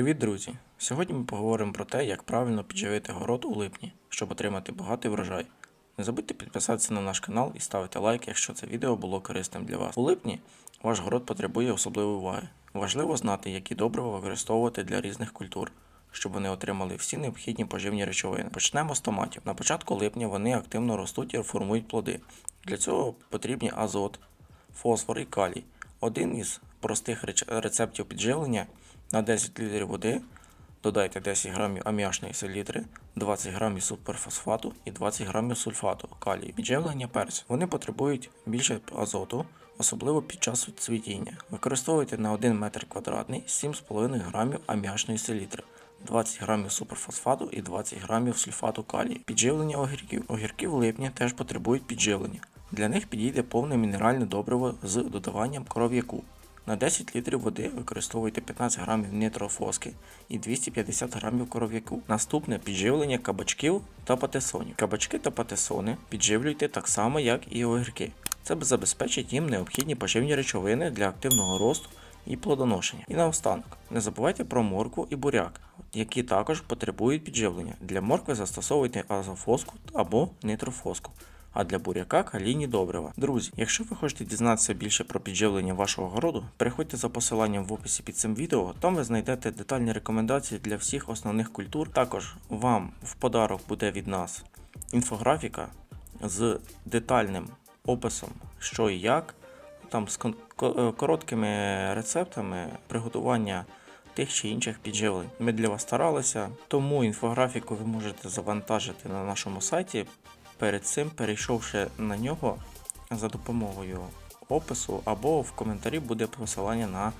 Привіт, друзі! Сьогодні ми поговоримо про те, як правильно підживити город у липні, щоб отримати багатий врожай. Не забудьте підписатися на наш канал і ставити лайк, якщо це відео було корисним для вас. У липні ваш город потребує особливої уваги. Важливо знати, які добрива використовувати для різних культур, щоб вони отримали всі необхідні поживні речовини. Почнемо з томатів. На початку липня вони активно ростуть і формують плоди. Для цього потрібні азот, фосфор і калій. Один із простих рецептів підживлення на 10 літрів води додайте 10 грамів аміачної селітри, 20 грамів суперфосфату і 20 грамів сульфату калію. Підживлення перцю. Вони потребують більше азоту, особливо під час цвітіння. Використовуйте на 1 метр квадратний 7,5 грамів аміачної селітри. 20 грамів суперфосфату і 20 грамів сульфату калію. Підживлення огірків. Огірки в липні теж потребують підживлення. Для них підійде повне мінеральне добриво з додаванням кров'яку. На 10 літрів води використовуйте 15 грамів нитрофоски і 250 грамів коров'яку. Наступне підживлення кабачків та патисонів. Кабачки та патисони підживлюйте так само, як і огірки. Це забезпечить їм необхідні поживні речовини для активного росту і плодоношення. І наостанок, не забувайте про моркву і буряк, які також потребують підживлення. Для моркви застосовуйте азофоску або нитрофоску а для буряка калійні добрива. Друзі, якщо ви хочете дізнатися більше про підживлення вашого городу, переходьте за посиланням в описі під цим відео. Там ви знайдете детальні рекомендації для всіх основних культур. Також вам в подарок буде від нас інфографіка з детальним описом, що і як, там з е, короткими рецептами приготування. Тих чи інших підживлень. Ми для вас старалися, тому інфографіку ви можете завантажити на нашому сайті перед цим перейшовши на нього за допомогою опису або в коментарі буде посилання на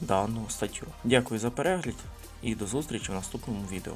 дану статтю. Дякую за перегляд і до зустрічі в наступному відео.